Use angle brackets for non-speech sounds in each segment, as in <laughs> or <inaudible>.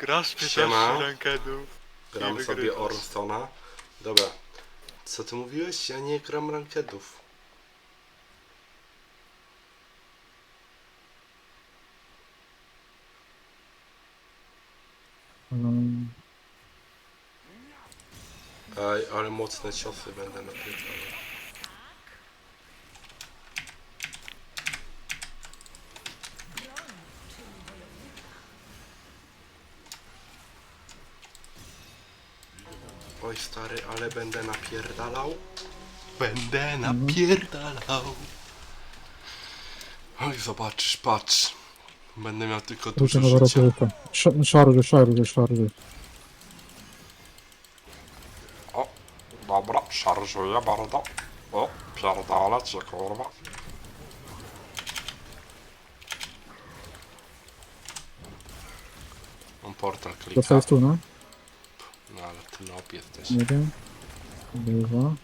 Grasz 15 Siema. rankedów. Gram sobie. Orstona. Dobra. Co ty mówiłeś? Ja nie gram rankedów. Um, Ej, ale mocne ciosy będę napierdalał. Oj stary, ale będę napierdalał. Będę napierdalał. Oj, zobaczysz, patrz. Będę miał tylko Dużo dużo życia. Sz- Szarży, szarży, szarży. O, dobra, szarżuję bardzo. O, pierdolę cię, kurwa. Mam portal klika. Dostajesz tu, no? No ale ty nop jesteś. Nie wiem. Bywa.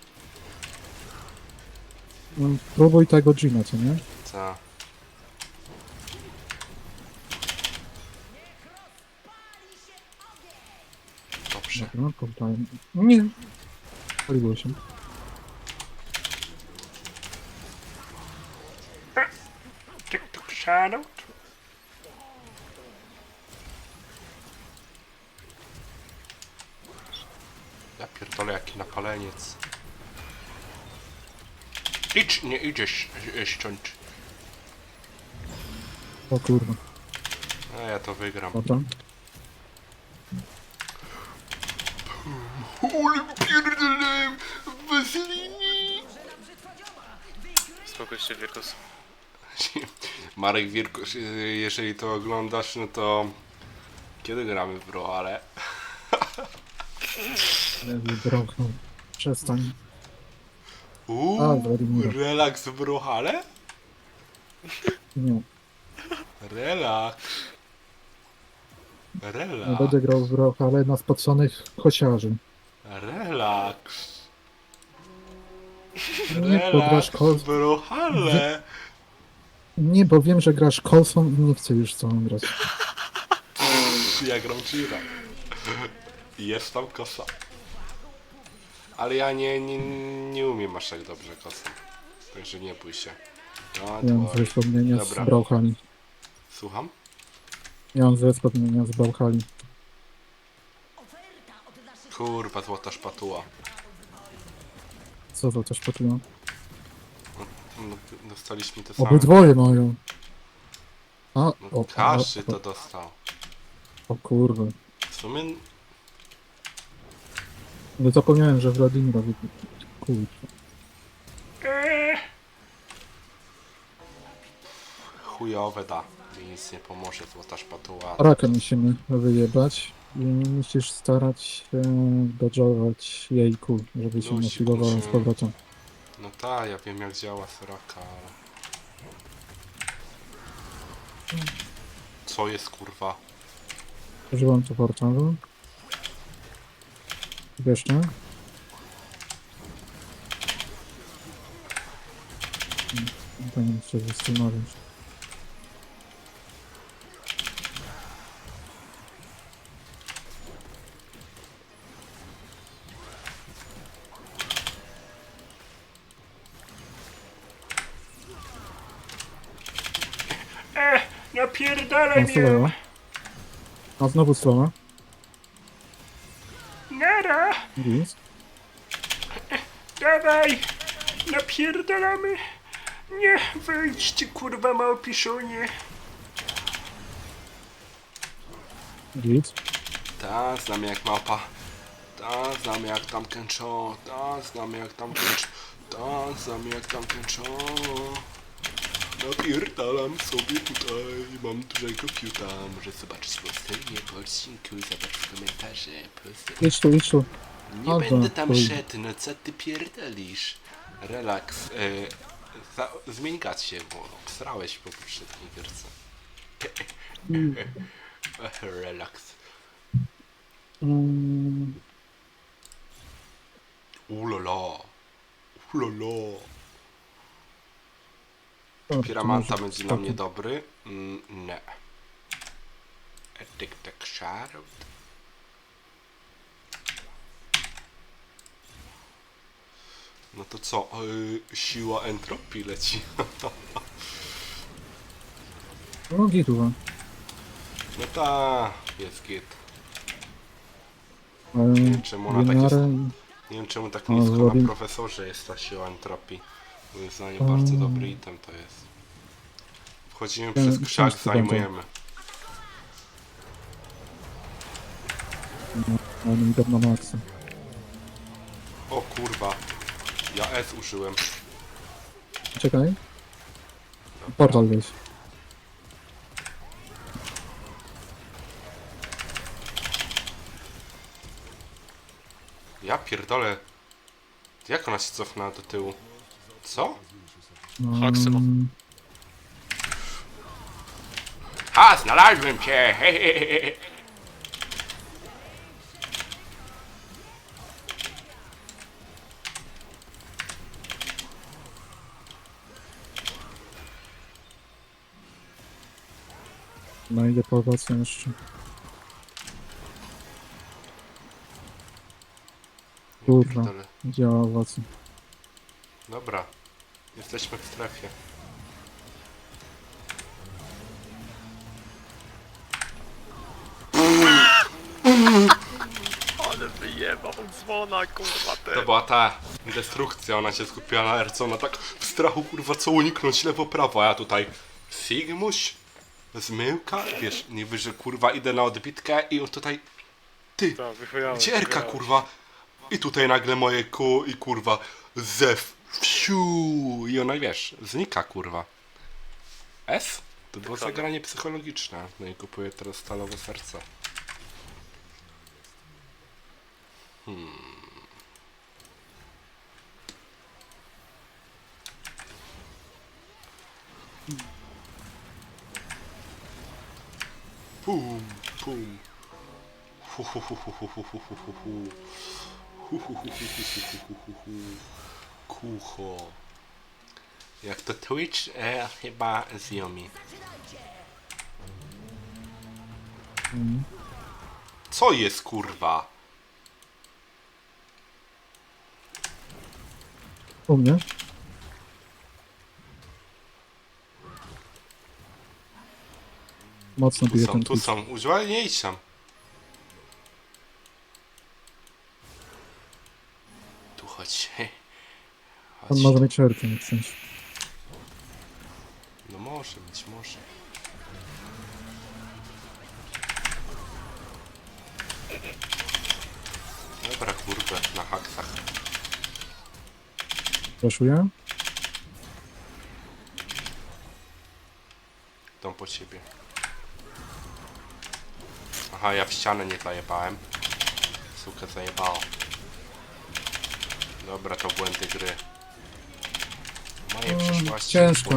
No, próbuj tego Gina, co nie? Ta. Dobrze. Dobra, poddałem. Nie. Paliło się. TikTok Shadow. Ja pierdolę napaleniec. Idź, nie idziesz ściąć. O kurwa. A ja to wygram. Dobra. Ale pierdolę Wasilini. Spokój się, Wirkus. <laughs> Marek Wirkus, jeżeli to oglądasz, no to kiedy gramy w Brawl'e? Lewy broknął. Przestań. Uuu, Wladimira. relaks w Brawl'e? Nie. Relaks. Nie Relaks. będę grał w brok, ale na spoconych kosiarzy. Relaks. Nie, bo grasz Relaks w Brawl'e. Nie, bo wiem, że grasz kolsą i nie chcę już z tobą grać. Ja gram Jira. Jest tam kosa. Ale ja nie, nie, nie umiem aż tak dobrze kosą. Także nie bój się. No, Ja mam to- złe wspomnienia z Dobra. Słucham? Ja mam złe wspomnienia z brałkami. Kurwa, złota szpatuła. Co to też poczułem? No, dostaliśmy te same. Obydwoje mają. A, No, o, Każdy o, to dostał. o kurwa. W sumie Nie zapomniałem, że Wladimir robi. Kurwa. chujowe da. Mi nic nie pomoże, złota szpatuła. Rakę musimy wyjebać i musisz starać się dodżować jej kul, żeby się Luzik z powrotem. No tak, ja wiem jak działa Soraka, ale... Co jest kurwa? Używam tu portalu. Wiesz, nie? To nie chcę wystrzymać. Napierdalaj Mam strona. A znowu strona. Nic. Dawaj! Napierdalamy! Nie, wyjdźcie kurwa małpiszonie! Nic. Ta, znamy jak mapa. Ta, znamy jak tam kęczą. Ta, znamy jak tam kęczą. Ta, znamy jak tam kęczą. Napierdalam sobie tutaj, mam dużego fiuta. Może zobaczyć postępnie po odcinku i zobaczyć komentarze. Pozdro. Idź tu, idź tu. Nie A, będę to tam chuj. szedł, no co ty pierdolisz? Relaks. E, za, zmień gad się, bo srałeś po poprzedniej gierce. <laughs> Relaks. Mm, Ulala. Ulala. to Piramanta może będzie na mnie dobry? Mm, nie. Etyk tak szarot. No to co, yy, siła entropii leci. No gituwa. No ta, jest git. Nie wiem, czemu ona tak jest. Nie wiem czemu tak nisko na profesorze jest ta siła entropii. Moim zdaniem bardzo dobry item to jest. Wchodzimy przez krzak, zajmujemy. Mi idą na maksa. O kurwa. Ja S użyłem. Czekaj. Portal gdzieś. Ja pierdolę. Jak ona się cofnęła do tyłu? Co? Maksymo. Mm, A, znalazłem cię! He, No idę po owocę jeszcze. Kurwa. Pierdolę. Działa owoce. Dobra. Jesteśmy w strefie. Ale wyjebał dzwona, kurwa, To te. była ta destrukcja, ona się skupiła na Erce, ona tak w strachu kurwa co uniknąć lewo prawo, a ja tutaj Sigmuś, zmyłka, wiesz, niby, że kurwa idę na odbitkę i on tutaj ty, Tak, kurwa? I tutaj nagle moje ku i kurwa zew, wsiu i ona wiesz, znika kurwa. S? To było Dokładnie. zagranie psychologiczne, no i kupuję teraz stalowe serce. Hu, hu. Kucho. Jak to Twitch? E, chyba z. Co jest kurwa? U mnie? Mocno Tu bije są, ten tu są. Używaj, nie idź tam. Tu chodź. <laughs> On Chodź. może mieć erkę, jak chcesz. No może być, może. Dobra, kurde, na haksach. Flashuję? Idą po ciebie. Aha, ja w ścianę nie zajebałem. Sukę zajebało. Dobra, to błędy gry. W mojej Mm, przyszłości ciężko.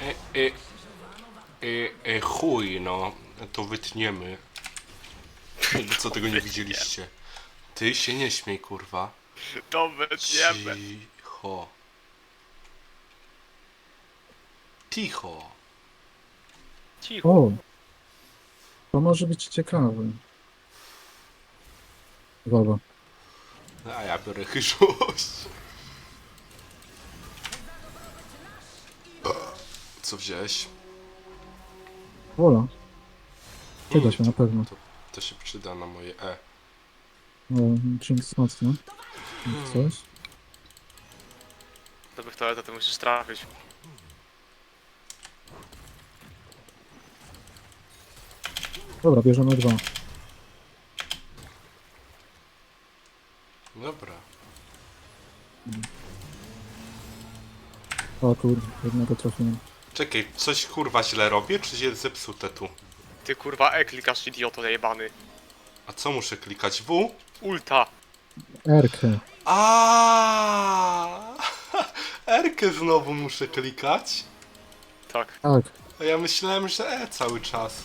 E, e, e, e, chuj, no. To wytniemy. Co tego nie widzieliście. Ty się nie śmiej, kurwa. To wytniemy. Cicho. Cicho. Cicho. O! To może być ciekawe. Dobra. A ja biorę chyżość. Co wziąłeś? Wola. Przyda Mm, się na pewno. To, to się przyda na moje E. No, Jinx mocno. Coś? To by w toaletę to musisz trafić. Dobra, bierzemy dwa. Dobra. O kurde, jednego trafiłem. Czekaj, coś kurwa źle robię, czy jest zepsute tu? Ty kurwa e klikasz idioto zajebany. A co muszę klikać? W? Ulta. Erkę. A, <laughs> Erkę znowu muszę klikać? Tak. Tak. A ja myślałem, że E cały czas.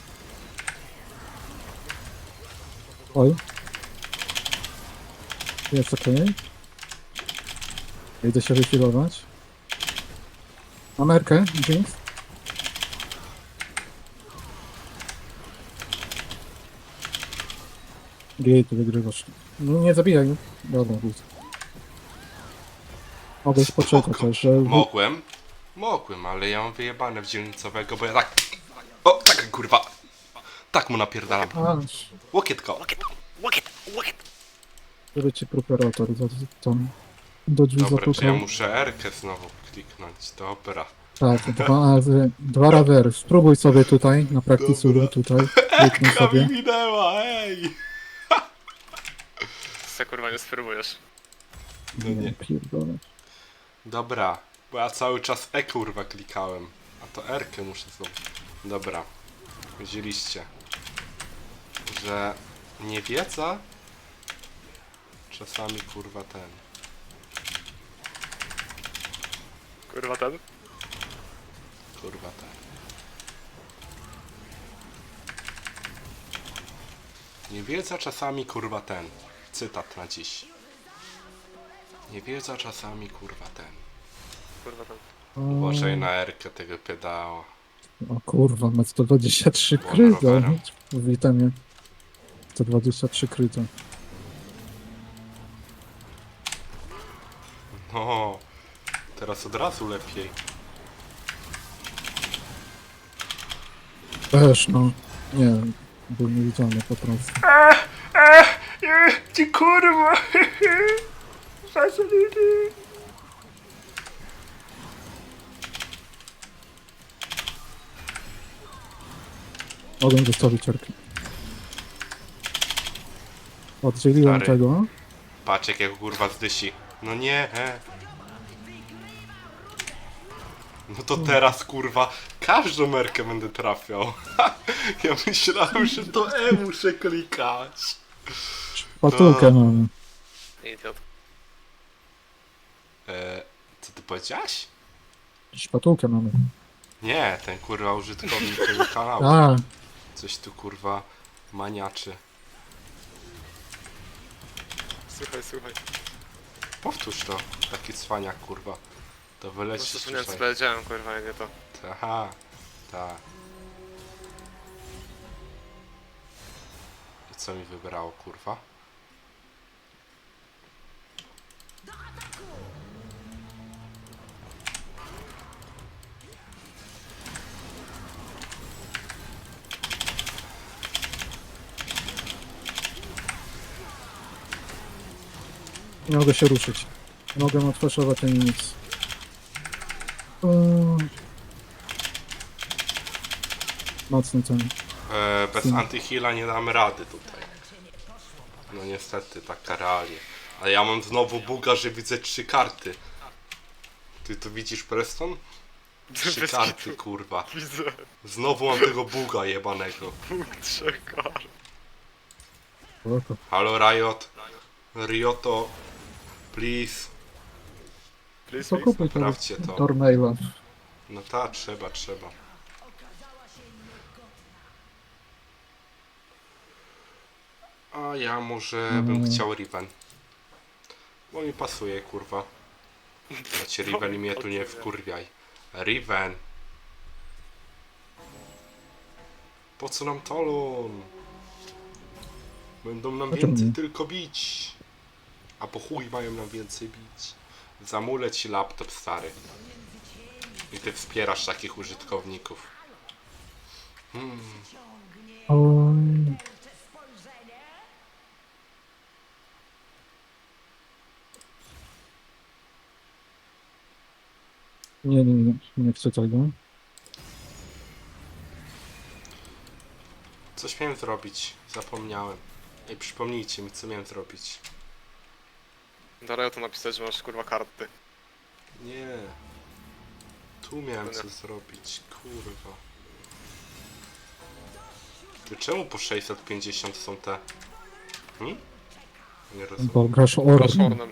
Oj. Jest okej. Idę się wyfilować. Amerkę, Jinx. Gej, ty wygrywasz. No nie zabijaj. Dobra. Mogłeś poczekać, że... Mogłem. Mogłem, ale ja mam wyjebane w dzielnicowego, bo ja tak... O, tak kurwa. Tak mu napierdalam. A, Łokietko. Łokiet, łokiet, łokiet. żeby ci prokurator za, tam do drzwi Dobra, czy ja zapukał. muszę R-kę znowu kliknąć. Dobra. Tak, dwa razy, dwa razy. Spróbuj sobie tutaj, na praktycu Dobra. tutaj. <laughs> Kliknij Ka mi sobie. minęła, ej! <laughs> Se kurwa nie spróbujesz. No nie. Pierdolę. Dobra, bo ja cały czas E kurwa klikałem. A to R-kę muszę znowu. Dobra. Widzieliście, że niewiedza czasami kurwa ten. Kurwa ten. Kurwa ten. Niewiedza czasami kurwa ten. Cytat na dziś. Niewiedza czasami kurwa ten. Kurwa ten. Uważaj na R-kę tego pedała. O kurwa, ma 123 Było rowerem. Witam je. 123 kryto. No, teraz od razu lepiej. Też no. Nie, był niewidzialny po prostu. Ty kurwa! Mogę wystawić arkę. Oddzieliłem Stary. tego. Patrz jak jego kurwa zdysi. No nie. e. No to teraz kurwa każdą merkę będę trafiał. <laughs> ja myślałem, że to E muszę klikać. Patulkę To- mamy. Idiot. E, co ty powiedziałaś? Szpatułkę mamy. Nie, ten kurwa użytkownik tego kanału. A, Coś tu kurwa maniaczy. Słuchaj, słuchaj. Powtórz to, taki cwaniak kurwa. To No wyleci to z nie co tutaj. powiedziałem, kurwa, nie to. Aha, tak. I co mi wybrało, kurwa? Nie mogę się ruszyć. Nie Mogę odflaszować ani nic. Mocny ten. E, bez antyhila nie damy rady tutaj. No niestety, taka realia. Ale ja mam znowu buga, że widzę trzy karty. Ty to widzisz, Preston? <laughs> Trzy Bez karty, kitu. kurwa. Widzę. Znowu mam tego buga jebanego. Bóg trzech kar. Spoko. Halo Riot. Rioto. Please. Please, To please. kupuj tego Sprawdźcie to. Tormaila. No ta, trzeba, trzeba. A ja może bym Mm. chciał Riven. Bo mi pasuje, kurwa. Znaczy Riven i mnie tu nie wkurwiaj. Riven. Po co nam talon? Będą nam więcej nie? tylko bić. A po chuj mają nam więcej bić. Zamulę ci laptop stary. I ty wspierasz takich użytkowników. Hmm. Oj. Nie, nie, nie, nie chcę tego. Coś miałem zrobić. Zapomniałem. Ej, przypomnijcie mi, co miałem zrobić. Dalej to napisać, że masz kurwa karty. Nie. Tu miałem No coś zrobić, kurwa. Ty czemu po 650 są te? Hmm? Nie rozumiem. Bo grasz Orn. ornem.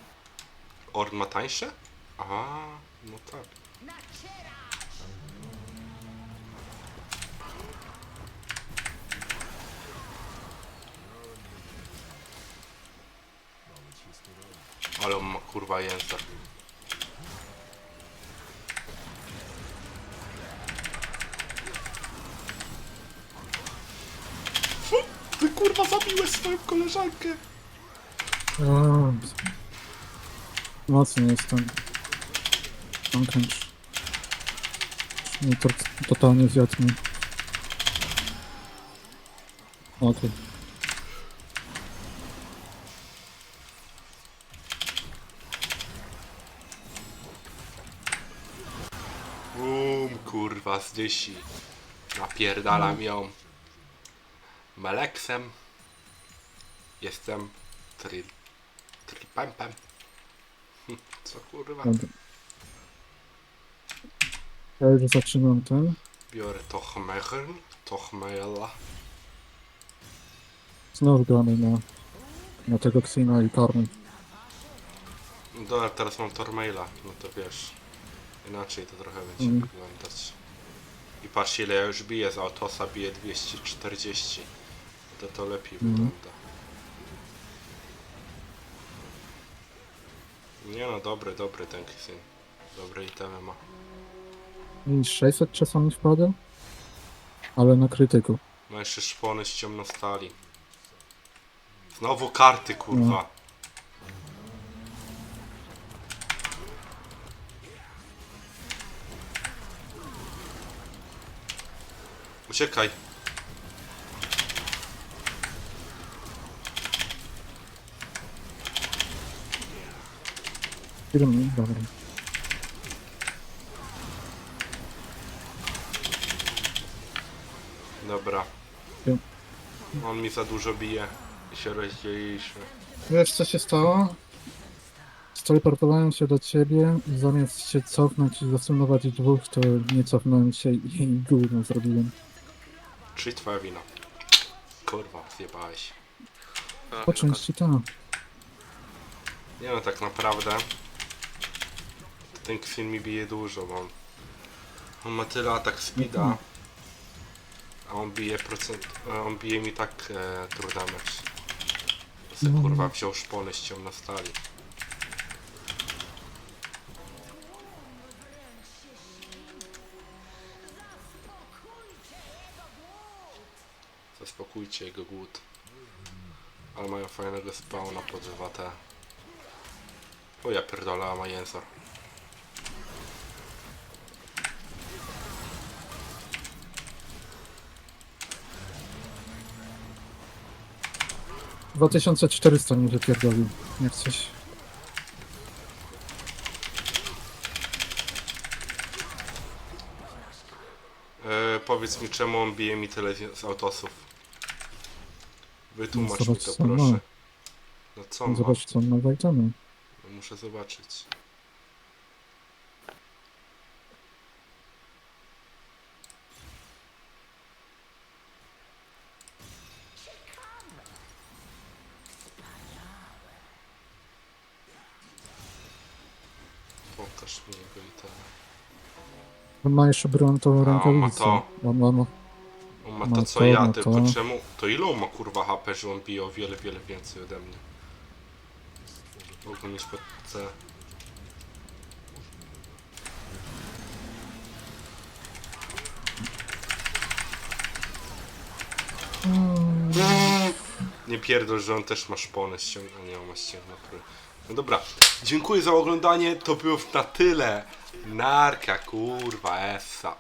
Orn ma tańsze? Aha, no tak. Ale on ma kurwa język. Ty kurwa zabiłeś swoją koleżankę! No, Mocny jestem. Mam kręcz. Nie, to totalnie zjadł mnie. O, ty. Kurwa, z dysi. Napierdalam ją. Meleksem. Jestem trill. Trillpempem. Hm, <laughs> Co kurwa? Dobra. Ja już zaczynam ten. Biorę Tochmechern, Tochmela. Znowu gramy na, na tego Xina i Karmy. Dobra, teraz mam Tormaila, no to wiesz. Inaczej to trochę będzie Mhm. wyglądać. I patrz ile ja już biję, z Autosa bije 240. To to lepiej Mhm. wygląda. Nie no, dobry, dobry ten syn. Dobre itemy ma. I 600 czasami wpada. Ale na krytyku. Ma jeszcze szpony z ciemnostali. Znowu karty, kurwa. Uciekaj. Firmy, dobra. Dobra. Jo. On mi za dużo bije. I się rozdzieliliśmy. Wiesz co się stało? Steleportowałem się do ciebie i zamiast się cofnąć i zasumować dwóch, to nie cofnąłem się i i gówno zrobiłem. Czyli twoja wina. Kurwa, zjebałeś. A, Po części tak. Nie no, tak naprawdę. Ten Xin mi bije dużo, bo on, on ma tyle atak speeda, a on bije procent, on bije mi tak e, true damage. To se No. kurwa wziął szpony z ciemna stali. Zaspokójcie jego głód. Ale mają fajnego spawna pod 2T. O ja pierdolę, a ma jęzor. Dwa 2400 mi wypierdolił, jak coś. E, powiedz mi, czemu on bije mi tyle z autosów? Wytłumacz mi Zobacz, to, co ma. proszę. No co ma? Zobacz co on ma. No, Muszę zobaczyć. Pokaż mi jego itemy. On ma jeszcze ma rękawicę. to. On ma, ma, On ma to co to, ja, ma tylko to. czemu? To ile on ma kurwa HP, że on bije o wiele, wiele więcej ode mnie? Mogę mieć pod C. Nie pierdol, że on też ma. Nie, on ma ściągną. No dobra, dziękuję za oglądanie. To było na tyle. Narka, kurwa, essa.